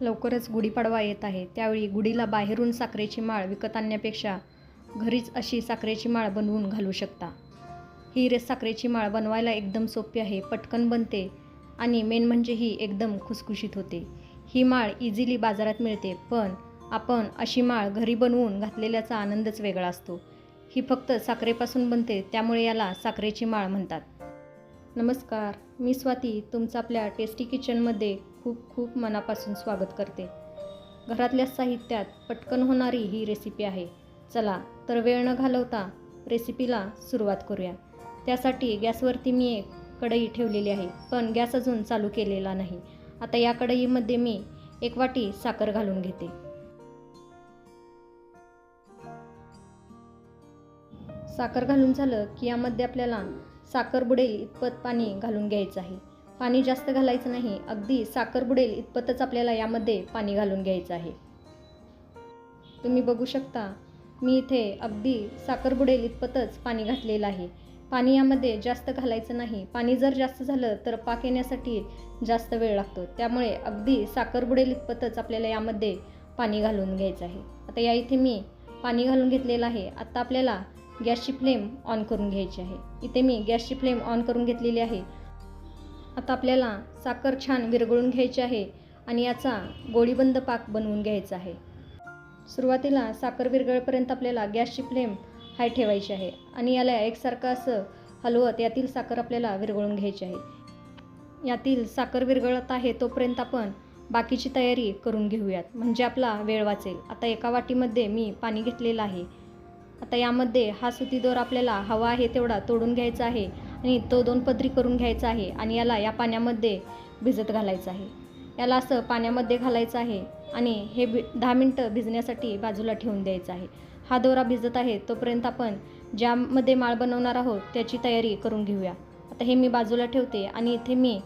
लवकरच गुढीपाडवा येत आहे. त्यावेळी गुढीला बाहेरून साखरेची माळ विकत आणण्यापेक्षा घरीच अशी साखरेची माळ बनवून घालू शकता. ही रे साखरेची माळ बनवायला एकदम सोपी आहे पटकन बनते आणि मेन म्हणजे ही एकदम खुसखुशीत होते. ही माळ इझिली बाजारात मिळते पण आपण अशी माळ घरी बनवून घातलेल्याचा आनंदच वेगळा असतो. ही फक्त साखरेपासून बनते त्यामुळे याला साखरेची माळ म्हणतात. नमस्कार मी स्वाती तुमचं आपल्या टेस्टी किचनमध्ये खूप खूप मनापासून स्वागत करते. घरातल्या साहित्यात पटकन होणारी ही रेसिपी आहे. चला तर वेळ न घालवता रेसिपीला सुरुवात करूया. त्यासाठी गॅसवरती मी एक कढई ठेवलेली आहे पण गॅस अजून चालू केलेला नाही. आता या कढईमध्ये मी एक वाटी साखर घालून घेते. साखर घालून झालं की यामध्ये आपल्याला साखर बुडेल इतपत पाणी घालून घ्यायचं आहे. पाणी जास्त घालायचं नाही. अगदी साखर बुडेल इतपतच आपल्याला यामध्ये पाणी घालून घ्यायचं आहे. तुम्ही बघू शकता मी इथे अगदी साखर बुडेल इतपतच पाणी घातलेलं आहे. पाणी यामध्ये जास्त घालायचं नाही. पाणी जर जास्त झालं तर पाक येण्यासाठी जास्त वेळ लागतो. त्यामुळे अगदी साखर बुडेल इतपतच आपल्याला यामध्ये पाणी घालून घ्यायचं आहे. आता या इथे मी पाणी घालून घेतलेलं आहे. आत्ता आपल्याला गॅसची फ्लेम ऑन करून घ्यायची आहे. इथे मी गॅसची फ्लेम ऑन करून घेतलेली आहे. आता आपल्याला साखर छान विरघळून घ्यायची आहे आणि याचा गोळीबंद पाक बनवून घ्यायचा आहे. सुरुवातीला साखर विरघळपर्यंत आपल्याला गॅसची फ्लेम हाय ठेवायची आहे आणि याला एकसारखं असं हलवत यातील साखर आपल्याला विरघळून घ्यायची आहे. यातील साखर विरघळत आहे तोपर्यंत आपण बाकीची तयारी करून घेऊयात. म्हणजे आपला वेळ वाचेल. आता एका वाटीमध्ये मी पाणी घेतलेलं आहे. आता यामध्ये हा सुती दोर आपल्याला हवा आहे तेवढा तोडून घ्यायचा आहे आणि तो दोन पदरी करून घ्यायचा आहे आणि याला या पाण्यामध्ये भिजत घालायचं आहे. याला असं पाण्यामध्ये घालायचं आहे आणि हे भि दहा मिनटं भिजण्यासाठी बाजूला ठेवून द्यायचं आहे. हा दोरा भिजत आहे तोपर्यंत आपण ज्यामध्ये माळ बनवणार आहोत त्याची तयारी करून घेऊया. आता हे मी बाजूला ठेवते आणि इथे मी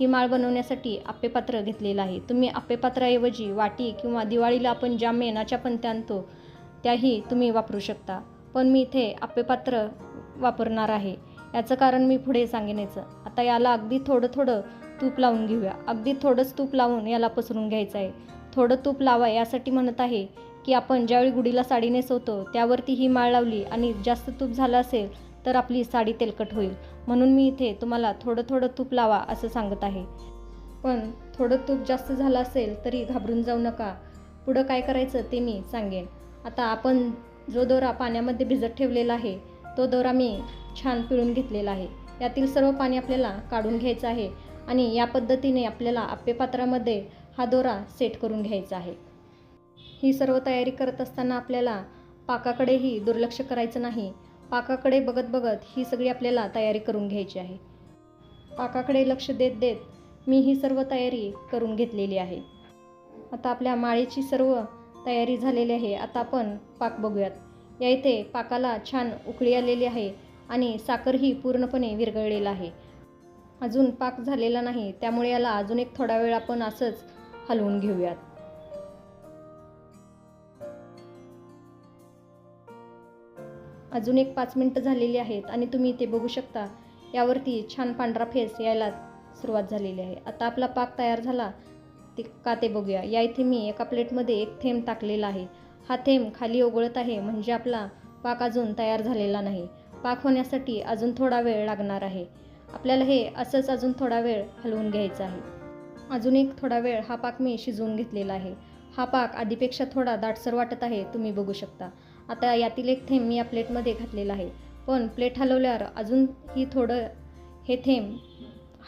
ही माळ बनवण्यासाठी आप्पेपात्र घेतलेलं आहे. तुम्ही आप्पेपात्राऐवजी वाटी किंवा दिवाळीला आपण ज्या मेणाच्या पंत्या आणतो त्याही तुम्ही वापरू शकता. पण मी इथे आप्पेपात्र वापरणार आहे. याचं कारण मी पुढे सांगेन याचं आता याला अगदी थोडं थोडं तूप लावून घेऊया. अगदी थोडंच तूप लावून याला पसरून घ्यायचं आहे थोडं तूप लावा यासाठी म्हणत आहे की आपण ज्यावेळी गुढीला साडी नेसवतो त्यावरती ही माळ लावली आणि जास्त तूप झालं असेल तर आपली साडी तेलकट होईल. म्हणून मी इथे तुम्हाला थोडं थोडं तूप लावा असं सांगत आहे. पण थोडं तूप जास्त झालं असेल तरी घाबरून जाऊ नका. पुढं काय करायचं ते मी सांगेन. आता आपण जो दोरा पाण्यामध्ये भिजत ठेवलेला आहे तो दोरा मी छान पिळून घेतलेला आहे. यातील सर्व पाणी आपल्याला काढून घ्यायचं आहे आणि या पद्धतीने आपल्याला आप्पेपात्रामध्ये हा दोरा सेट करून घ्यायचा आहे. ही सर्व तयारी करत असताना आपल्याला पाकाकडेही दुर्लक्ष करायचं नाही. पाकाकडे बघत बघत ही सगळी आपल्याला तयारी करून घ्यायची आहे. पाकाकडे लक्ष देत देत मी ही सर्व तयारी करून घेतलेली आहे. आता आपल्या माळेची सर्व तयारी झालेली आहे. आता आपण पाक बघूयात. या इथे पाकाला छान उकळी आलेली आहे आणि साखरही पूर्णपणे विरघळलेला आहे. अजून पाक झालेला नाही त्यामुळे याला अजून एक थोडा वेळ आपण असंच हलवून घेऊयात. अजून एक पाच मिनटं झालेली आहेत आणि तुम्ही इथे बघू शकता यावरती छान पांढरा फेस यायला सुरुवात झालेली आहे. आता आपला पाक तयार झाला ते का ते बघूया. या इथे मी एका प्लेटमध्ये एक थेंब टाकलेला आहे. हा थेंब खाली ओघळत आहे म्हणजे आपला पाक अजून तयार झालेला नाही. पाक होण्यासाठी अजून थोडा वेळ लागणार आहे. आपल्याला हे असंच अजून थोडा वेळ हलवून घ्यायचं आहे. अजून एक थोडा वेळ हा पाक मी शिजवून घेतलेला आहे. हा पाक आधीपेक्षा थोडा दाटसर वाटत आहे तुम्ही बघू शकता. आता यातील एक थेंब मी या प्लेटमध्ये घातलेला आहे. पण प्लेट हलवल्यावर अजूनही थोडं हे थेंब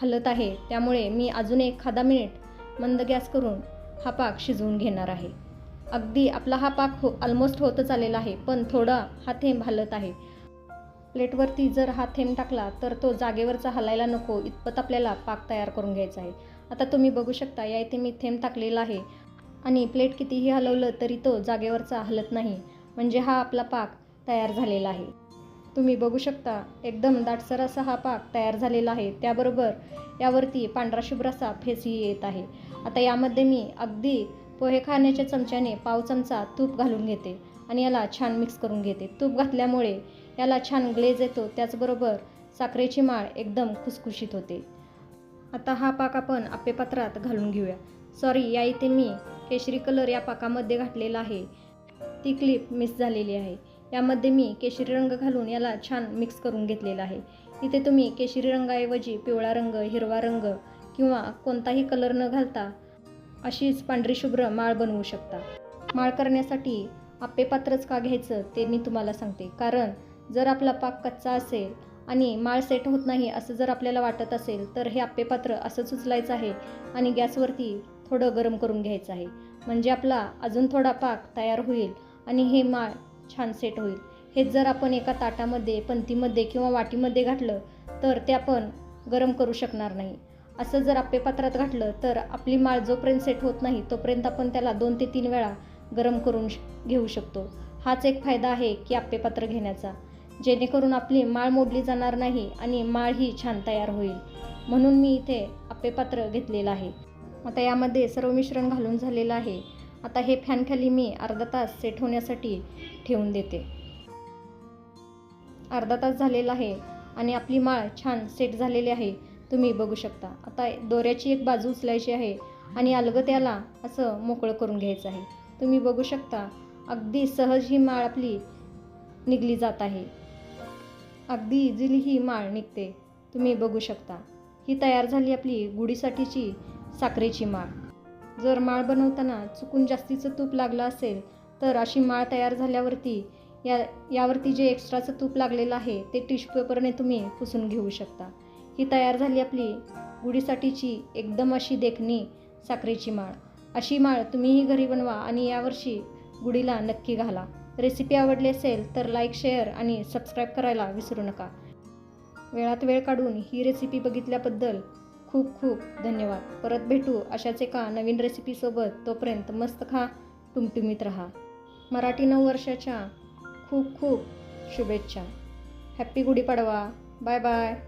हलत आहे. त्यामुळे मी अजून एक खादा मिनिट मंद गॅस करून हा पाक शिजवून घेणार आहे. अगदी आपला हा पाक हो ऑलमोस्ट होतच आलेला आहे पण थोडा हा थेंब हलत आहे. प्लेटवरती जर हा थेंब टाकला तर तो जागेवरचा हलायला नको इतपत आपल्याला पाक तयार करून घ्यायचा आहे. आता तुम्ही बघू शकता या इथे मी थेंब टाकलेला आहे. आणि प्लेट कितीही हलवलं तरी तो जागेवरचा हलत नाही. म्हणजे हा आपला पाक तयार झालेला आहे. तुम्ही बघू शकता एकदम दाटसर असा हा पाक तयार झालेला आहे. त्याबरोबर यावरती पांढरा शुभ्र असा फेसही येत आहे. आता यामध्ये मी अगदी पोहे खाण्याच्या चमच्याने पाव चमचा तूप घालून घेते आणि याला छान मिक्स करून घेते. तूप घातल्यामुळे याला छान ग्लेज येतो त्याचबरोबर साखरेची माळ एकदम खुसखुशीत होते. आता हा पाक आपण आप्पेपात्रात घालून घेऊया. सॉरी या इथे मी केशरी कलर या पाकामध्ये घातलेला आहे. ती क्लिप मिस झालेली आहे. यामध्ये मी केशरी रंग घालून याला छान मिक्स करून घेतलेला आहे. इथे तुम्ही केशरी रंगाऐवजी पिवळा रंग हिरवा रंग किंवा कोणताही कलर न घालता अशीच पांढरी शुभ्र माळ बनवू शकता. माळ करण्यासाठी आप्पे पात्रच का घ्यायचं ते मी तुम्हाला सांगते. कारण जर आपला पाक कच्चा असेल आणि माळ सेट होत नाही असं जर आपल्याला वाटत असेल तर हे आप्पे पात्र असंच उचलायचं आहे आणि गॅसवरती थोडं गरम करून घ्यायचं आहे. म्हणजे आपला अजून थोडा पाक तयार होईल आणि हे माळ छान सेट होईल. हेच जर आपण एका ताटामध्ये पंतीमध्ये किंवा वाटीमध्ये घातलं तर ते आपण गरम करू शकणार नाही. असं जर आप्पे पात्रात घातलं तर आपली माळ जोपर्यंत सेट होत नाही तोपर्यंत आपण त्याला दोन ते तीन वेळा गरम करून श- घेऊ शकतो. हाच एक फायदा आहे की आप्पे पात्र घेण्याचा. जेणेकरून आपली माळ मोडली जाणार नाही आणि माळ ही छान तयार होईल. म्हणून मी इथे आप्पे पात्र घेतलेलं आहे. आता यामध्ये सर्व मिश्रण घालून झालेलं आहे. आता हे फॅनखाली मी अर्धा तास सेट होण्यासाठी ठेवून देते. अर्धा तास झालेला आहे आणि आपली माळ छान सेट झालेली आहे. तुम्ही बघू शकता. आता दोऱ्याची एक बाजू उचलायची आहे आणि अलगत त्याला असं मोकळं करून घ्यायचं आहे. तुम्ही बघू शकता अगदी सहज ही माळ आपली निघली जात आहे. अगदी इझिली ही माळ निघते. तुम्ही बघू शकता ही तयार झाली आपली गुढीसाठीची साखरेची माळ. जर माळ बनवताना चुकून जास्तीचं तूप लागलं असेल तर अशी माळ तयार झाल्यावरती या यावरती जे एक्स्ट्राचं तूप लागलेलं आहे ते टिश्यू पेपरने तुम्ही पुसून घेऊ शकता. ही तयार झाली आपली. गुढीसाठीची एकदम अशी देखणी साखरेची माळ. अशी माळ तुम्हीही घरी बनवा आणि यावर्षी गुढीला नक्की घाला. रेसिपी आवडली असेल तर लाईक शेअर आणि सबस्क्राईब करायला विसरू नका. वेळात वेळ काढून ही रेसिपी बघितल्याबद्दल खूप खूप धन्यवाद. परत भेटू अशाच एका नवीन रेसिपीसोबत तोपर्यंत मस्त खा टुमटुमीत राहा. मराठी नऊ वर्षाच्या खूप खूप शुभेच्छा. हॅप्पी गुढीपाडवा. Bye bye.